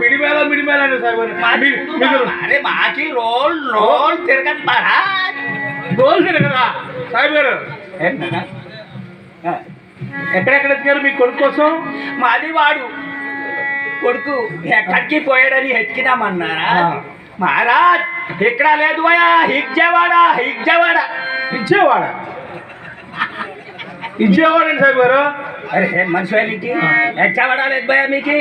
మిడిమేళ మిడిమేళ అరే మాకి role role తిరగదు మహారాజ్. రోజు తిరగదా? సాయిబారు ఎక్కడెక్కడ ఎత్తికారు మీ కొడుకు కోసం? మాది వాడు. కొడుకు ఎక్కడికి పోయాడని హెచ్కినామన్నారా ఆ. మహారాజ్ ఇక్కడ లేదు భయా హిగ్జవాడ హిగ్జవాడ. ఇచ్చేవాడ ఇచ్చేవాడండి సాయిబారు అరే మనిషి వాళ్ళకి హెచ్చవాడ లేదు భయా మీకు?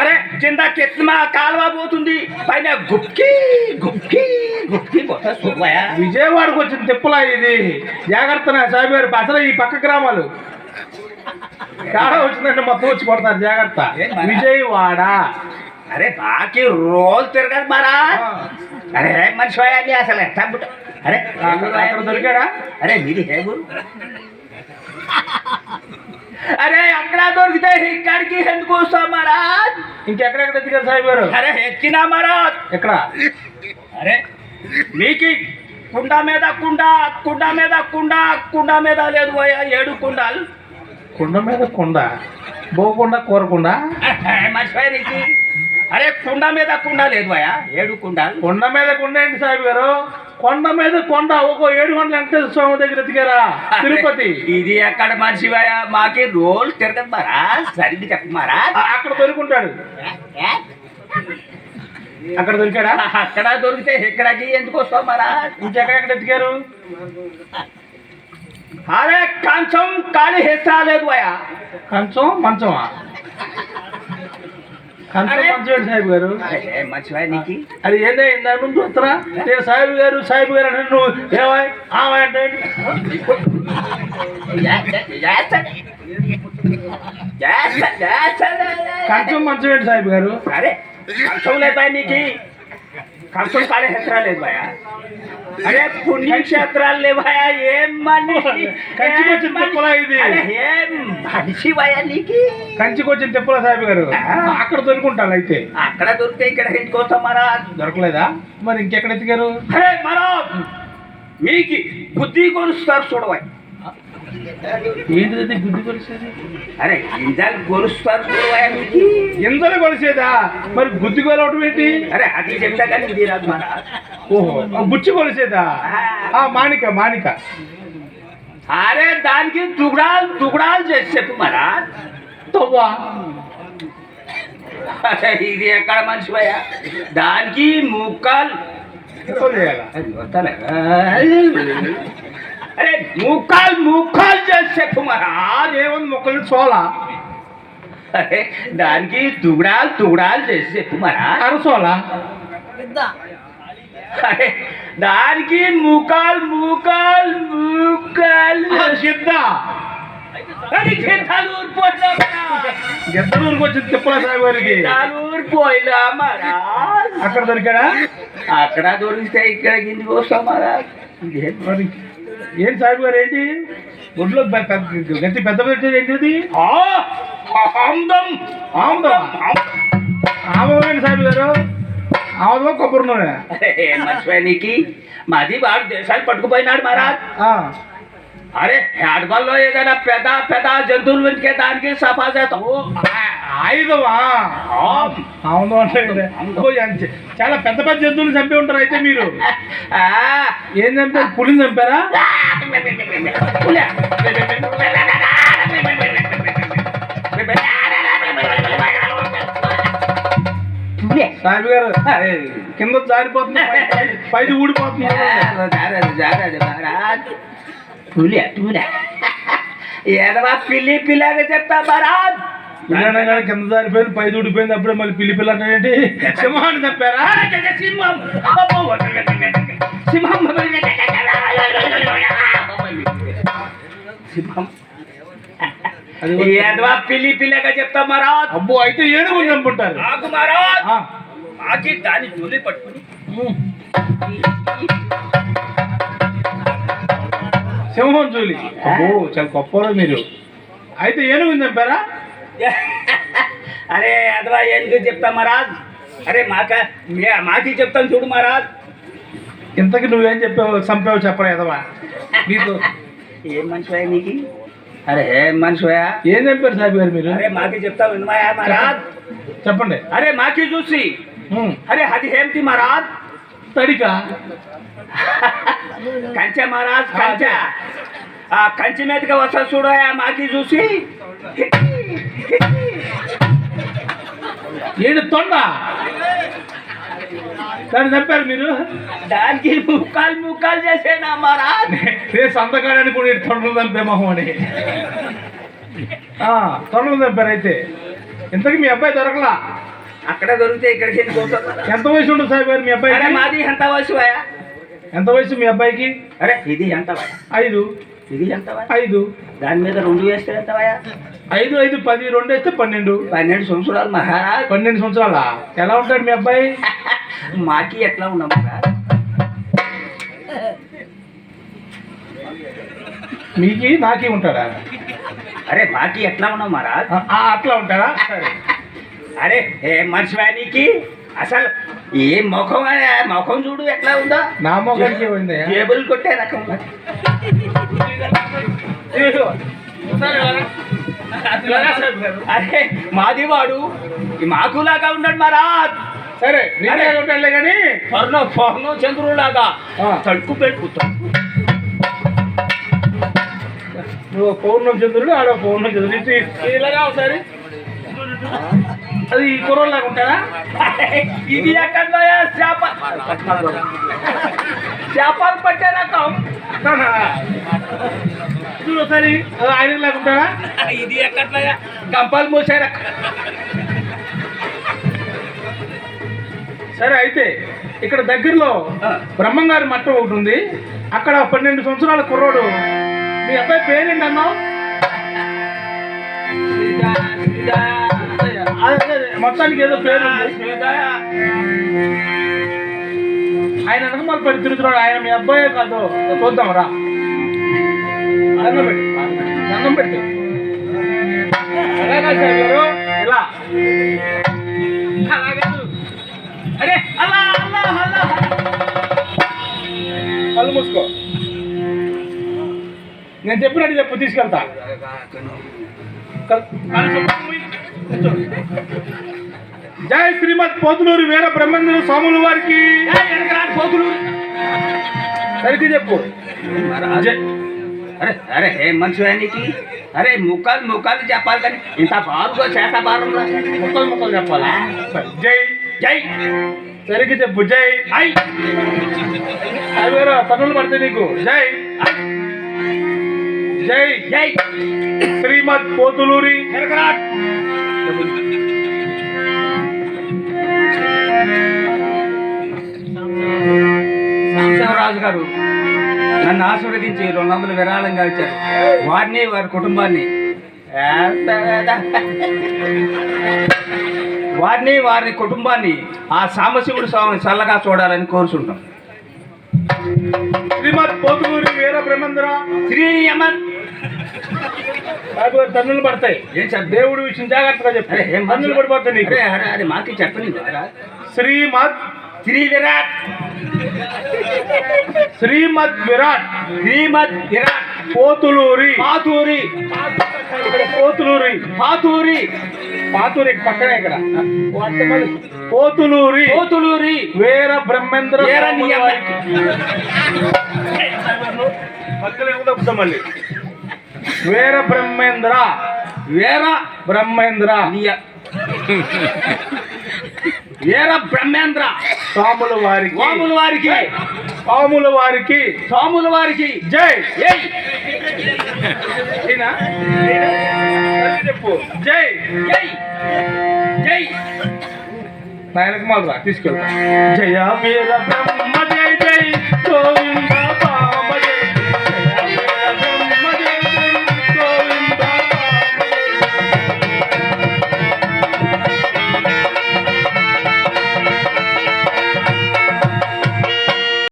అరే కింద కిత్మా కాలువ పోతుంది. పైన గుప్కి గుప్కి గుప్కి పోతా విజయవాడకు వచ్చిన తిప్పలా ఇది. జాగ్రత్త సాయిబారు అసలు ఈ పక్క గ్రామాలు. తేడా వచ్చిందంటే మొత్తం వచ్చి కొడతారు. జాగ్రత్త? విజయవాడ. అరే బాకీ రోల్ తిరగదు మరా. అరే మనిషి అసలు? ఎట్లా అరే దొరికాడా? అరే మీది హే గురు అరే అక్కడ దొరికితే ఇక్కడికి ఎందుకు వస్తాం మహారాజ్? ఇంకెక్కడెక్కడ ఎత్తికారు సాయిబారు అరే ఎక్కినా మహారాజ్? ఎక్కడ? అరే మీకు కుండ మీద కుండ కుండ మీద కుండ కుండ మీద లేదు పోయా ఏడు కుండాలు. కుండ మీద కుండ బోకుండా కూరకుండ మర్చిపోయానికి అరే కుండ మీద కుండ లేదు పోయా ఏడు కుండాలు. కొండ మీద కొండ ఏంటి సాహిబ్ గారు? కొండ మీద కొండ ఒక ఏడు కొండల వెంకటేశ్వర స్వామి దగ్గర ఎత్తికారా? తిరుపతి. ఇది ఎక్కడ మనిషి పోయా మాకి రోల్ తిరగదు మరా? సరిగ్గా చెప్పు మరా ఆ- అక్కడ దొరుకుంటాడు. అక్కడ దొరికాడా? అక్కడ దొరికితే ఇక్కడికి ఎందుకు వస్తావు మరా? ఇంకెక్కడెక్కడ ఎత్తికారు? అరే కంచం ఖాళీ హెచ్చరా లేదు పోయా కంచం మంచమా? సాహిబ్ గారు. నీకు? అది ఏందే ఇందా ముందు వస్తారా నేను సాహిబ్ గారు సాహిబ్ గారు అంటే నువ్వు ఏవాయ్ ఆవాయ్ అంటే? కంచం మంచం ఏంటి సాహిబ్ గారు? అరే కంచం లేదా నీకు? కంచం కాలే హెచ్చరా లేదు భయ అరే పుణ్యక్షేత్రాలు లేవాయా ఏం మనిషి కంచి ఏం వచ్చిన మనిషి? తిప్పలా ఇది. ఏం మనిషి భయ నీకు కంచికి వచ్చిన తిప్పల సాహిబ్ గారు అక్కడ దొరుకుంటాను అయితే అక్కడ దొరికితే ఇక్కడ ఎందుకోసం మరా దొరకలేదా మరి ఇంకెక్కడ ఎత్తికారు అరే మరో మీకు బుద్ధి కొలుస్తారు చూడవాయి ఏంటిది గుడ్డి కొలిసేది అరే గింజలు మీకు ఎందరూ కొలిసేదా మరి గుద్ది కొలవటం ఏంటి? అరే అది చెప్తా కానీ ఇది రాదు మరా ఓహో బుచ్చి కొలిసేదా ఆ. మాణిక మాణిక. అరే దానికి తుగడాలు తుగడాలు చేసి చెప్పు మరా. తవ్వా? ఇది ఎక్కడ మనిషి భయ దానికి ముక్కలు. వస్తాలే. అరే ముక్కలు ముక్కలు చేసి చెప్పు మరా అదేముంది మొక్కలు చోళ అరే దానికి తుగడాలు తుగడాలు చేసి చెప్పు మరా అరసోల అరే దానికి ముక్కలు ముక్కలు ముక్కలు సిద్ధ అది గిట్టాలు ఊరిపోయినా మరా. గెద్దలూరుకి వచ్చిన తిప్పల సాగు గారికి గిట్టాలు ఊరిపోయినా మరా అక్కడ దొరికాడా అక్కడ దొరికితే ఇక్కడ కిందికి వస్తాం మరా ఇదేం మరి ఏంటి సాగు గారు ఏంటి? ఒడ్లో గట్టి పెద్ద పెట్టేది ఏంటిది? ఆ, ఆమ్దం. ఆముదం. ఆమోదండి సాగు గారు. ఆముదం కొబ్బరి నూనె అరే మర్చిపోయానికి మాది వాడు దేశాలు పట్టుకుపోయినాడు మహారాజ్. అరే హ్యాడ్బాల్లో ఏదైనా పెద్ద పెద్ద జంతువులు వెంటకే దానికి సఫా చేస్తాం ఆయుధమా ఎంత- చాలా పెద్ద పెద్ద జంతువులు చంపి ఉంటారు అయితే మీరు. ఆ, ఏం చంపారు? పులిని చంపారా. సాగు గారు కింద జారిపోతుంది పైది ఊడిపోతుంది. జాగ్రత్త, జాగ్రత్త, మహారాజ్ పులి పులి ఏదవా పిల్లి పిల్లగా చెప్తా మహారాజ్ పిల్లనగా కింద జారిపోయింది పైది ఊడిపోయింది అప్పుడే మళ్ళీ పిల్లి పిల్ల ఏంటి? సింహాన్ని చంపారా సింహం. ఏదవా పిల్లి పిల్లగా చెప్తా మహారాజ్ అబ్బో అయితే ఏనుగుని చంపుంటారు నాకు మహారాజ్ ఆ. మాకి దాని జోలి పట్టుకుని. సింహం జూలి అబ్బో చాలా గొప్ప మీరు. అయితే ఏనుగుని చంపారా అరే అదవా ఎందుకు చెప్తా మహారాజ్. అరే మాక మాకి చెప్తాను చూడు మహారాజ్. ఇంతకి నువ్వేం చెప్పావు చంపావు చెప్పరా ఎదవా నీతో. ఏం మంచివా నీకు? అరే ఏం మనిషివా ఏం చెప్పారు సాహిబ్ గారు మీరు? అరే మాకి చెప్తావు వినమాయా మహారాజ్? చెప్పండి. అరే మాకి చూసి. అరే అది ఏంటి మహారాజ్? తడిక? కంచె మహారాజ్ కంచె. ఆ కంచె మీదకి వస్తా చూడయా మాకి చూసి. ఏడు తొండ? దాన్ని చెప్పారు మీరు? దానికి ముక్కాలు ముక్కాలు చేసేనా మహారాజ్? రే సంతకాడానికి కూడా తొండలు చంపే మొహం అని? తొండలు చంపారు అయితే. ఇంతకీ మీ అబ్బాయి దొరకలా? అక్కడ దొరికితే ఇక్కడికి? ఎంత వయసు ఉంటుంది సాహిబ్ గారు మీ అబ్బాయి మాది ఎంత వయసువయా ఎంత వయసు మీ అబ్బాయికి? అరే ఇది ఎంత ఐదు. ఇది ఎంత ఐదు. దాని మీద రెండు వేస్తే ఎంత ఐదు ఐదు పది రెండు వేస్తే పన్నెండు. పన్నెండు సంవత్సరాలు మహారాజ్. పన్నెండు సంవత్సరాల? ఎలా ఉంటాడు మీ అబ్బాయి? మాకి ఎట్లా ఉన్నాం మీకి నాకి ఉంటాడా? అరే మాకి ఎట్లా ఉన్నాం మహారాజ్? అట్లా ఉంటాడా? సరే. అరే ఏ మనిషివానికి అసలు ఏ ముఖం అనే ముఖం చూడు ఎట్లా ఉందో నా మొగానికి ఏమైంది జేబులు కొట్టే రకం. అరే మాది వాడు ఈ మాకులాగా ఉన్నాడు మహారాజ్ సరే ఉంటాడులే కానీ స్వర్ణ స్వర్ణ చంద్రులాగా ఆ. తడుకు పెట్టుకుంటాం నువ్వు పౌర్ణం చంద్రుడు ఆడ పౌర్ణం చంద్రుడు ఇలాగా ఒకసారి అది ఈ కుర్రోళ్ళలాగా ఉంటారా ఇది ఎక్కడ చేప చేపలు పట్టే రకం. చూడు ఒకసారి ఆయన లాగా ఉంటారా ఇది ఎక్కడ గంపాలు గంపలు రకం. సరే అయితే ఇక్కడ దగ్గరలో బ్రహ్మంగారి మట్టం ఒకటి ఉంది. అక్కడ పన్నెండు సంవత్సరాల కుర్రోడు. మీ అబ్బాయి పేరేంటి అన్నావు మొత్తానికి ఏదో పేరు ఆయన వెనకమాల పడి తిరుగుతున్నాడు ఆయన మీ అబ్బాయే కాదు. చూద్దాం రా. అన్నం పెట్టు అన్నం పెట్టు. గారు ఇలా. అరే కళ్ళు మూసుకో. నేను చెప్పినట్టు చెప్పు తీసుకెళ్తా. జై శ్రీమద్ పోతులూరు వీర బ్రహ్మేంద్ర స్వాముల వారికి. సరిగ్గా చెప్పు. అరే అరే ఏం మనిషి అరే ముక్కలు ముక్కలు చెప్పాలి కానీ ఇంత బారుగా చేత బారుగా ముక్కలు ముక్కలు చెప్పాలా? జై. జై. సరిగ్గా చెప్పు జై. ఐ. అవి వేరే తనులు పడితే నీకు. జై. జై. జై. శ్రీమద్ పోతులూరి. రాజు గారు నన్ను ఆశీర్వదించి రెండు వందలు విరాళంగా ఇచ్చారు. వారిని వారి కుటుంబాన్ని. వారిని వారి కుటుంబాన్ని ఆ సాంబశివుడు స్వామిని చల్లగా చూడాలని కోరుచుంటాం. శ్రీమద్ పోతులూరి వీర బ్రహ్మేంద్ర శ్రీ యమన్ వేరే తన్నులు పడతాయి. దేవుడి విషయం జాగ్రత్తగా చెప్పు. తన్నులు పడిపోతాయి నీకు. అరే మాకి చెప్పని శ్రీమద్ శ్రీ విరాట్ శ్రీమద్ విరాట్. శ్రీమద్ విరాట్. పోతులూరి. పాతూరి. పోతులూరి. పాతూరి. పాతూరి పక్కనే ఇక్కడ. పోతులూరి. పోతులూరి. వీర బ్రహ్మేంద్ర వీర నియమ. మళ్ళీ? వీర బ్రహ్మేంద్ర వీర బ్రహ్మేంద్ర. వీర బ్రహ్మేంద్ర. స్వాముల వారికి. స్వాముల వారికి. స్వాముల వారికి. స్వాముల వారికి. జై? సరిగ్గా చెప్పు. జై. జై. జై. నాయనకు మాత్రం తీసుకెళ్తా. జయ వీర బ్రహ్మ జై జై. గోవింద